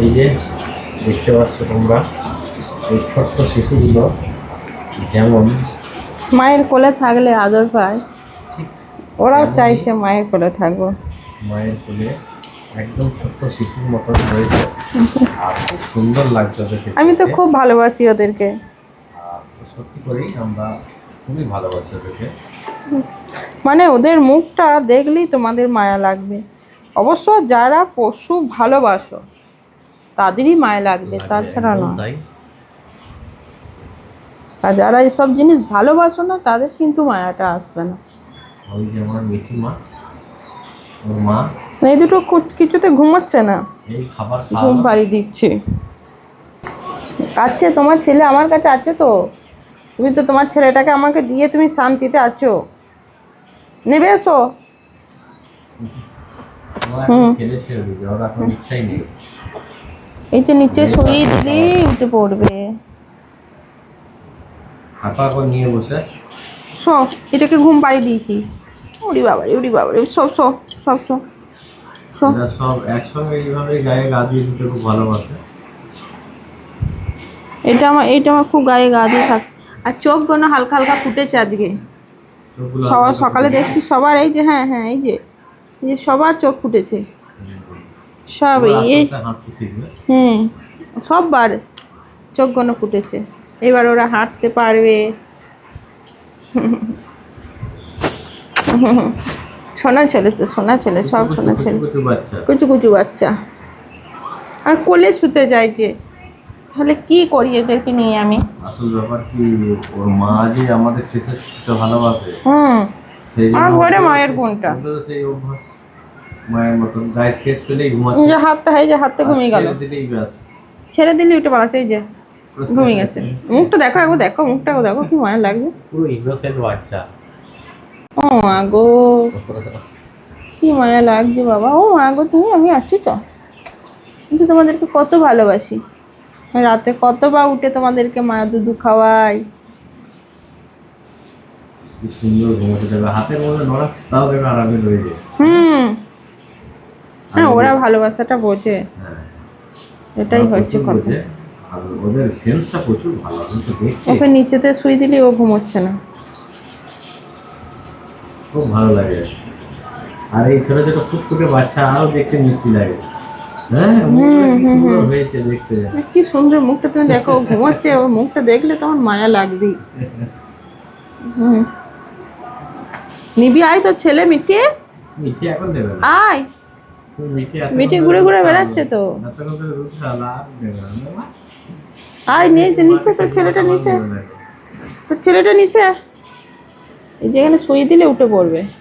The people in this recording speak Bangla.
এই যে দেখতে পাচ্ছ তোমরা এই ছোট্ট শিশুগুলো যেমন মায়ের কোলে থাকলে আদর পায় ওরাও চাইছে মায়ের কোলে থাকব মায়ের কোলে একদম ছোট্ট শিশুর মতন রয়েছে। আর খুব সুন্দর লাগছে ওদেরকে আমি তো খুব ভালোবাসি ওদেরকে। আর সত্যি করেই আমরা খুবই ভালোবাসি ওদেরকে। মানে ওদের মুখটা দেখলেই তোমাদের মায়া লাগবে। অবশ্য যারা পশু ভালোবাসো তাদেরই মায়া লাগবে তাছাড়া একদম না আর যারা এসব জিনিস ভালোবাসো না তাদের কিন্তু মায়াটা আসবে না। এই দুটো কিছুতে ঘুমাচ্ছে না। ঘুম পাড়ি দিচ্ছে। আছে তোমার ছেলে আমার কাছে আছে তো। তুমি তো তোমার ছেলেটাকে আমাকে দিয়ে তুমি শান্তিতে আছো। নেবে এসো। হুম। এই যে নিচে শুয়ে দিলেই উঠে পড়বে। হাঁপা করে নিয়ে বসে। শো এটাকে ঘুম পাড়ি দিয়েছি। উড়ি বাবারে উড়ি বাবারে সব সব শো এরা সব একসঙ্গে এইভাবে গায়ে গা দিয়ে দিতে খুব ভালোবাসে। এটা আমার এইটা আমার খুব গায়ে গা দিয়ে থাক। আর চোখ গোনা হালকা হালকা ফুটেছে আজকে। সবার সকালে দেখছি সবার এই যে হ্যাঁ হ্যাঁ এই যে এই যে সবার চোখ ফুটেছে। সব হুম সববার চোখ গোনা ফুটেছে। এবার ওরা হাঁটতে পারবে। সোনা ছেলে তো সোনা ছেলে সব সোনা ছেলে। কুচু কুচু বাচ্চা। আর কোলে শুতে যায় যে তাহলে কি করি এদেরকে নিয়ে আমি? আসল ব্যাপার কি ওর মা যে আমাদের শেষে ভালোবাসে হুম আর ঘরে মায়ের গুণটা। সেই অভ্যাস। মায়ের মতন গায়ের পেলেই এই ঘুমাচ্ছে। যে হাতটা এই যে হাতটা ঘুমিয়ে গেল। ছেড়ে দিলেই ব্যাস। ছেড়ে দিলে উঠে পালাচ্ছে এই যে ঘুমিয়ে গেছে। মুখটা দেখো একবার দেখো মুখটা দেখো কি মায়া লাগবে পুরো ইনোসেন্ট বাচ্চা। ও মা গো কি মায়া লাগছে বাবা। ও মা গো তুমি আমি আছি তো। কিন্তু তোমাদেরকে কত ভালোবাসি। রাতে কতবার উঠে তোমাদেরকে মায়া দুধু খাওয়াই। সুন্দর ঘুমাতে দেবে। হাতের মধ্যে নড়াচ্ছে তাও দেবে আরামে রয়ে যায়। হুম। হ্যাঁ ওরা ভালোবাসাটা বোঝে। হ্যাঁ। এটাই হচ্ছে কথা। আর ওদের সেন্সটা প্রচুর ভালো আমি তো দেখছি। ওকে নিচেতে শুই দিলে ও ঘুমোচ্ছে না। খুব ভালো লাগে। আর এই ছোট ছোট ফুটফুটে বাচ্চা আরও দেখতে মিষ্টি লাগে। হ্যাঁ কি সুন্দর হয়েছে দেখতে। কি সুন্দর মুখটা তুমি দেখো ঘুমোচ্ছে ওর মুখটা দেখলে তোমার মায়া লাগবেই। হুম। নিবি আয় তোর ছেলে মিঠি। এখন দেবে আয়। ধরে ঘুরে ঘুরে বেড়াচ্ছে তো। আয় নিচে নিচে তোর ছেলেটা নিচে। তোর ছেলেটা নিচে। এই যেখানে শুয়ে দিলে উঠে পড়বে।